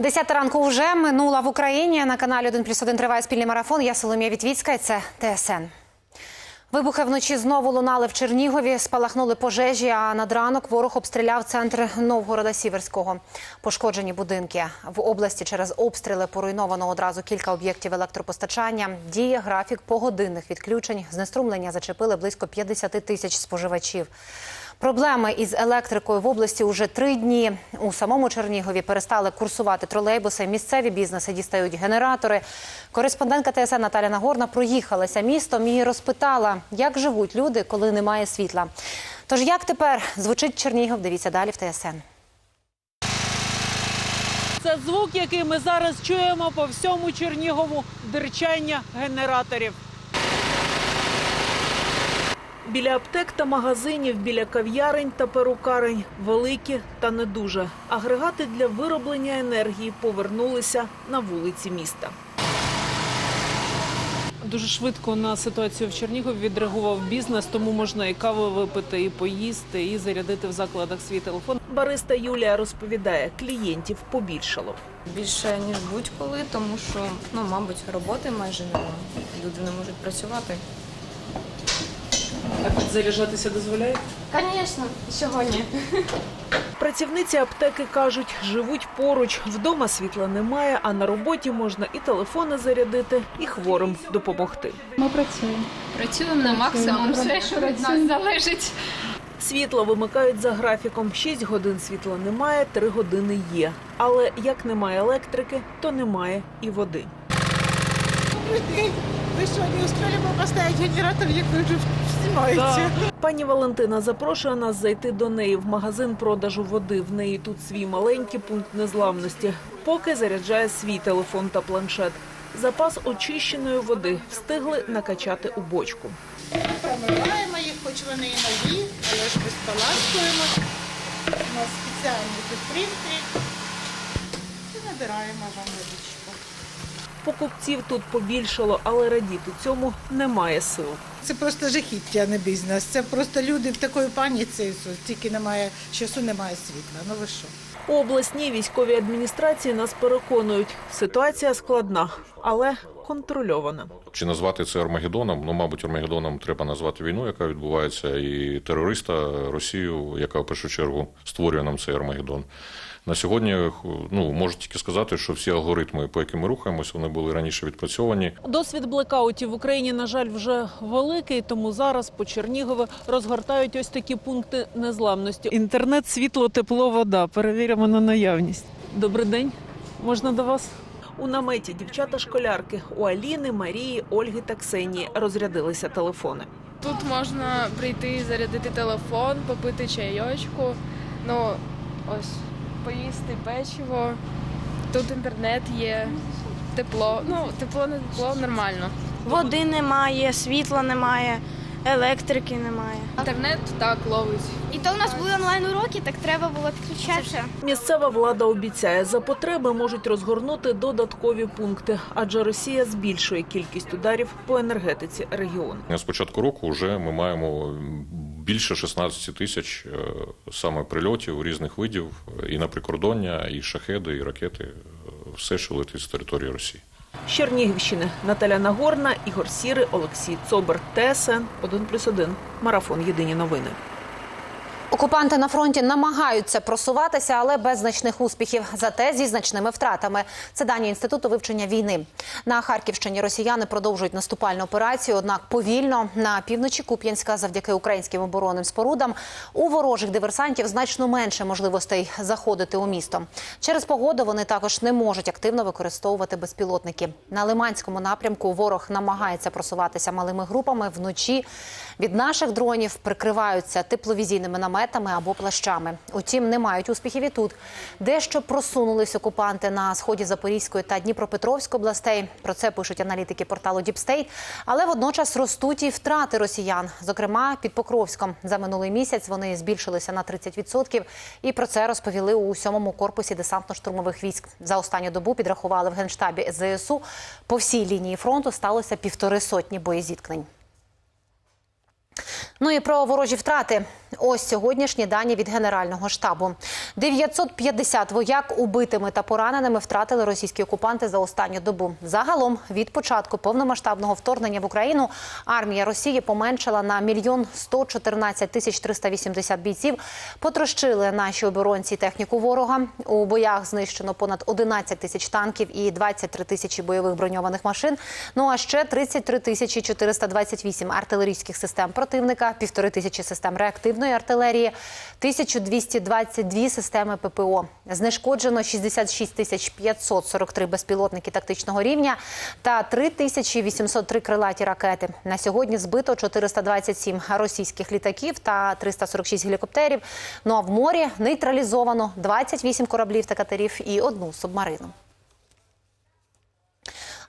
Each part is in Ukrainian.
Десята ранку вже минула в Україні. На каналі 1 плюс 1 триває спільний марафон. Я Соломія Вітвіцька це ТСН. Вибухи вночі знову лунали в Чернігові, спалахнули пожежі, а над ранок ворог обстріляв центр Новгорода Сіверського. Пошкоджені будинки. В області через обстріли поруйновано одразу кілька об'єктів електропостачання. Діє графік погодинних відключень. Знеструмлення зачепили близько 50 тисяч споживачів. Проблеми із електрикою в області уже три дні. У самому Чернігові перестали курсувати тролейбуси. Місцеві бізнеси дістають генератори. Кореспондентка ТСН Наталя Нагорна проїхалася містом і розпитала, як живуть люди, коли немає світла. Тож як тепер звучить Чернігов? Дивіться далі в ТСН. Це звук, який ми зараз чуємо по всьому Чернігову дирчання генераторів. Біля аптек та магазинів, біля кав'ярень та перукарень великі та не дуже. Агрегати для вироблення енергії повернулися на вулиці міста. Дуже швидко на ситуацію в Чернігові відреагував бізнес, тому можна і каву випити, і поїсти, і зарядити в закладах свій телефон. Бариста Юлія розповідає, клієнтів побільшало. Більше ніж будь-коли, тому що ну, мабуть, роботи майже немає. Люди не можуть працювати. А підзаряджатися дозволяє? Звісно, сьогодні. Працівниці аптеки кажуть, живуть поруч. Вдома світла немає, а на роботі можна і телефони зарядити, і хворим допомогти. Ми працюємо. Працюємо на максимум, все, що від нас залежить. Світло вимикають за графіком. 6 годин світла немає, 3 години є. Але як немає електрики, то немає і води. Вы что, не успели бы поставить генератор, як ви вже знімаєте? Пані Валентина запрошує нас зайти до неї в магазин продажу води. В неї тут свій маленький пункт незламності. Поки заряджає свій телефон та планшет. Запас очищеної води встигли накачати у бочку. Промиваємо їх, хоч вони і нові, але ж безполаскуємо. У нас спеціальні принтери. І набираємо вам водичку. Покупців тут побільшало, але радіти цьому немає сил. Це просто жахіття, не бізнес. Це просто люди в такої паніці, тільки немає часу, немає світла. Ну ви що? У обласній військовій адміністрації нас переконують, ситуація складна, але контрольована. Чи назвати це Армагеддоном? Ну, мабуть, Армагеддоном треба назвати війну, яка відбувається, і терориста Росію, яка в першу чергу створює нам цей Армагеддон. На сьогодні ну можу тільки сказати, що всі алгоритми, по яким ми рухаємося, вони були раніше відпрацьовані. Досвід блекаутів в Україні, на жаль, вже великий, тому зараз по Чернігові розгортають ось такі пункти незламності. Інтернет, світло, тепло, вода. Перевіримо на наявність. Добрий день. Можна до вас? У наметі дівчата-школярки у Аліни, Марії, Ольги та Ксенії розрядилися телефони. Тут можна прийти, зарядити телефон, попити чайочку. Ну, ось, поїсти печиво. Тут інтернет є, тепло. Ну, тепло не тепло, нормально. Води немає, світла немає, електрики немає. Інтернет так ловить. І то у нас були онлайн уроки, так треба було підключатися. Місцева влада обіцяє, за потреби можуть розгорнути додаткові пункти, адже Росія збільшує кількість ударів по енергетиці регіону. З початку року вже ми маємо більше 16 тисяч е, саме прильотів різних видів, і на прикордоння, і шахеди, і ракети, е, все, що летить з території Росії. Чернігівщини Наталя Нагорна, Ігор Сіри, Олексій Цобер, ТСН 1+,1. Марафон. Єдині новини. Окупанти на фронті намагаються просуватися, але без значних успіхів. Зате зі значними втратами. Це дані інституту вивчення війни. На Харківщині росіяни продовжують наступальну операцію. Однак повільно на півночі Куп'янська, завдяки українським оборонним спорудам, у ворожих диверсантів значно менше можливостей заходити у місто. Через погоду вони також не можуть активно використовувати безпілотники. На Лиманському напрямку ворог намагається просуватися малими групами вночі. Від наших дронів прикриваються тепловізійними наметами або плащами. Утім, не мають успіхів і тут. Дещо просунулись окупанти на сході Запорізької та Дніпропетровської областей. Про це пишуть аналітики порталу Діпстейт. Але водночас ростуть і втрати росіян. Зокрема, під Покровськом за минулий місяць вони збільшилися на 30%. І про це розповіли у сьомому корпусі десантно-штурмових військ. За останню добу підрахували в генштабі ЗСУ. По всій лінії фронту сталося півтори сотні боєзіткнень. Ну і про ворожі втрати. Ось сьогоднішні дані від Генерального штабу. 950 вояк убитими та пораненими втратили російські окупанти за останню добу. Загалом від початку повномасштабного вторгнення в Україну армія Росії поменшила на мільйон 114 тисяч 380 бійців. Потрощили наші оборонці техніку ворога. У боях знищено понад 11 тисяч танків і 23 тисячі бойових броньованих машин. Ну а ще 33 тисячі 428 артилерійських систем противника, півтори тисячі систем реактивної артилерії, 1222 системи ППО. Знешкоджено 66 тисяч 543 безпілотники тактичного рівня та 3803 крилаті ракети. На сьогодні збито 427 російських літаків та 346 гелікоптерів. Ну а в морі нейтралізовано 28 кораблів та катерів і одну субмарину.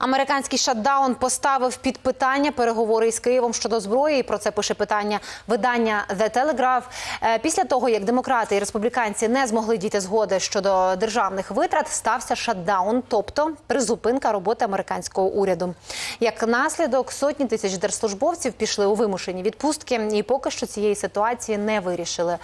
Американський шатдаун поставив під питання переговори із Києвом щодо зброї. І про це пише питання видання The Telegraph. Е, Після того, як демократи і республіканці не змогли дійти згоди щодо державних витрат, стався шатдаун, тобто призупинка роботи американського уряду. Як наслідок, сотні тисяч держслужбовців пішли у вимушені відпустки, і поки що цієї ситуації не вирішили.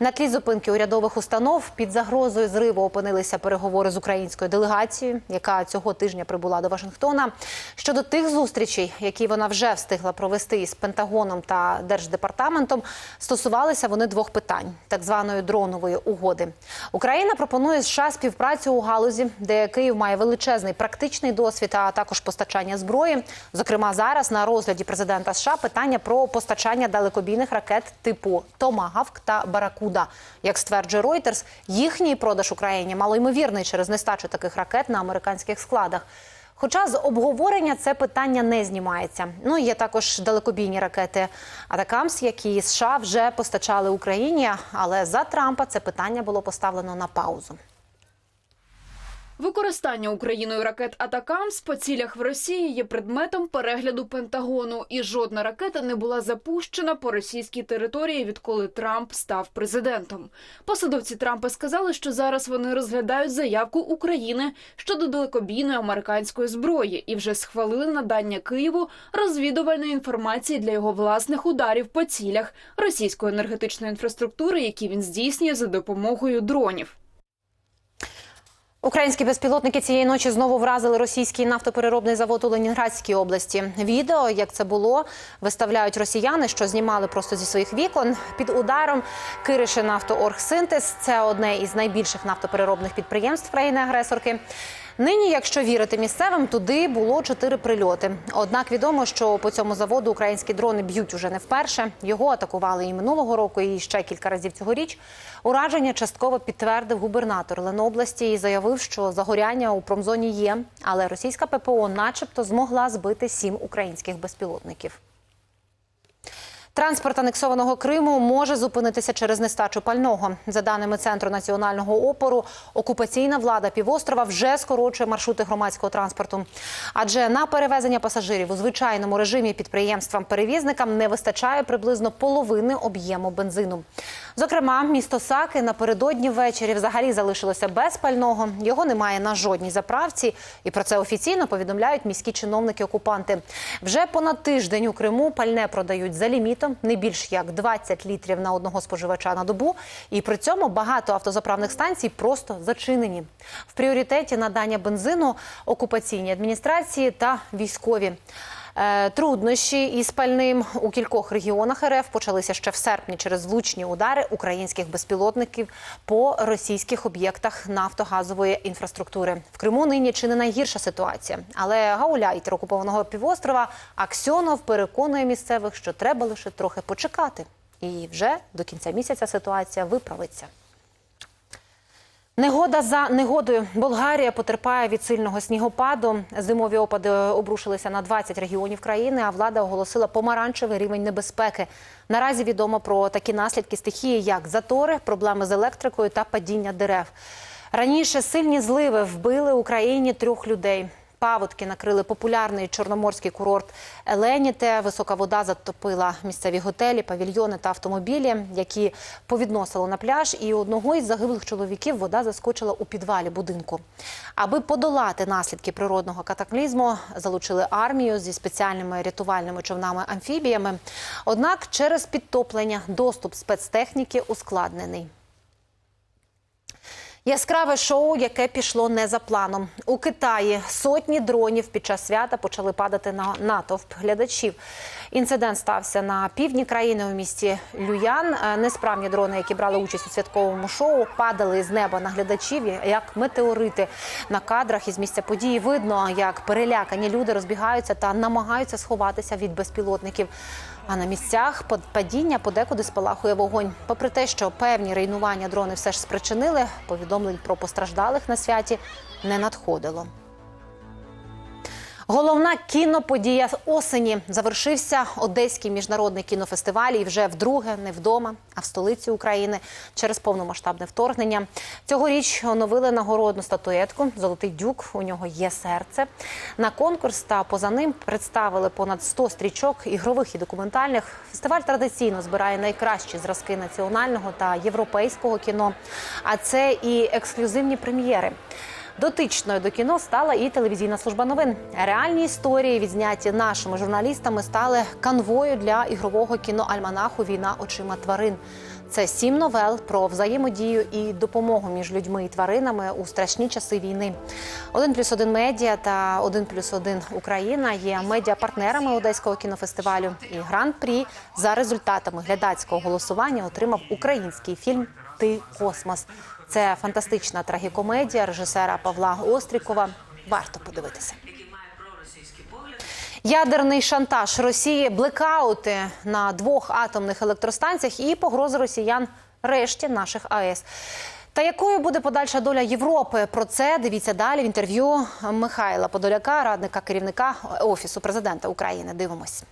На тлі зупинки урядових установ під загрозою зриву опинилися переговори з українською делегацією, яка цього тижня прибула до Вашингтона. Щодо тих зустрічей, які вона вже встигла провести із Пентагоном та Держдепартаментом, стосувалися вони двох питань: так званої дронової угоди. Україна пропонує США співпрацю у галузі, де Київ має величезний практичний досвід, а також постачання зброї. Зокрема, зараз на розгляді президента США питання про постачання далекобійних ракет типу Томагавк та Баракуда. Як стверджує Reuters, їхній продаж Україні малоймовірний через нестачу таких ракет на американських складах. Хоча з обговорення це питання не знімається. Ну є також далекобійні ракети Атакамс, які США вже постачали Україні. Але за Трампа це питання було поставлено на паузу. Використання Україною ракет Атакамс по цілях в Росії є предметом перегляду Пентагону, і жодна ракета не була запущена по російській території, відколи Трамп став президентом. Посадовці Трампа сказали, що зараз вони розглядають заявку України щодо далекобійної американської зброї і вже схвалили надання Києву розвідувальної інформації для його власних ударів по цілях російської енергетичної інфраструктури, які він здійснює за допомогою дронів. Українські безпілотники цієї ночі знову вразили російський нафтопереробний завод у Ленінградській області. Відео, як це було, виставляють росіяни, що знімали просто зі своїх вікон. Під ударом Кирише Нафтооргсинтез. Це одне із найбільших нафтопереробних підприємств країни-агресорки. Нині, якщо вірити місцевим, туди було чотири прильоти. Однак відомо, що по цьому заводу українські дрони б'ють уже не вперше. Його атакували і минулого року, і ще кілька разів цьогоріч. Ураження частково підтвердив губернатор Ленобласті і заявив, що загоряння у промзоні є, але російська ППО, начебто, змогла збити сім українських безпілотників. Транспорт анексованого Криму може зупинитися через нестачу пального. За даними Центру національного опору, окупаційна влада півострова вже скорочує маршрути громадського транспорту. Адже на перевезення пасажирів у звичайному режимі підприємствам-перевізникам не вистачає приблизно половини об'єму бензину. Зокрема, місто Саки напередодні ввечері взагалі залишилося без пального. Його немає на жодній заправці, і про це офіційно повідомляють міські чиновники-окупанти. Вже понад тиждень у Криму пальне продають за лімітом не більш як 20 літрів на одного споживача на добу. І при цьому багато автозаправних станцій просто зачинені. В пріоритеті надання бензину окупаційні адміністрації та військові. Е, Труднощі із пальним у кількох регіонах РФ почалися ще в серпні через влучні удари українських безпілотників по російських об'єктах нафтогазової інфраструктури. В Криму нині чи не найгірша ситуація, але гауляйтер окупованого півострова Аксьонов переконує місцевих, що треба лише трохи почекати, і вже до кінця місяця ситуація виправиться. Негода за негодою. Болгарія потерпає від сильного снігопаду. Зимові опади обрушилися на 20 регіонів країни, а влада оголосила помаранчевий рівень небезпеки. Наразі відомо про такі наслідки стихії, як затори, проблеми з електрикою та падіння дерев. Раніше сильні зливи вбили Україні трьох людей. Паводки накрили популярний чорноморський курорт Еленіте. Висока вода затопила місцеві готелі, павільйони та автомобілі, які повідносило на пляж. І одного із загиблих чоловіків вода заскочила у підвалі будинку. Аби подолати наслідки природного катаклізму, залучили армію зі спеціальними рятувальними човнами-амфібіями. Однак через підтоплення доступ спецтехніки ускладнений. Яскраве шоу, яке пішло не за планом. У Китаї сотні дронів під час свята почали падати на натовп глядачів. Інцидент стався на півдні країни у місті Люян. Е, Несправні дрони, які брали участь у святковому шоу, падали з неба на глядачів як метеорити. На кадрах із місця події видно, як перелякані люди розбігаються та намагаються сховатися від безпілотників. А на місцях падіння подекуди спалахує вогонь. Попри те, що певні рейнування дрони все ж спричинили, повідомлень про постраждалих на святі не надходило. Головна кіноподія осені завершився Одеський міжнародний кінофестиваль. І вже вдруге не вдома, а в столиці України через повномасштабне вторгнення. Цьогоріч оновили нагородну статуетку Золотий дюк. У нього є серце. На конкурс та поза ним представили понад 100 стрічок ігрових і документальних. Фестиваль традиційно збирає найкращі зразки національного та європейського кіно. А це і ексклюзивні прем'єри. Дотичною до кіно стала і телевізійна служба новин. Реальні історії, відзняті нашими журналістами, стали канвою для ігрового кіноальманаху Війна очима тварин. Це сім новел про взаємодію і допомогу між людьми і тваринами у страшні часи війни. Один плюс один медіа та один плюс один Україна є медіапартнерами Одеського кінофестивалю. І гран-прі за результатами глядацького голосування отримав український фільм Ти космос. Це фантастична трагікомедія режисера Павла Острікова. Варто подивитися. Ядерний шантаж Росії, блекаути на двох атомних електростанціях і погрози росіян решті наших АЕС. Та якою буде подальша доля Європи? Про це дивіться далі в інтерв'ю Михайла Подоляка, радника керівника офісу президента України. Дивимось.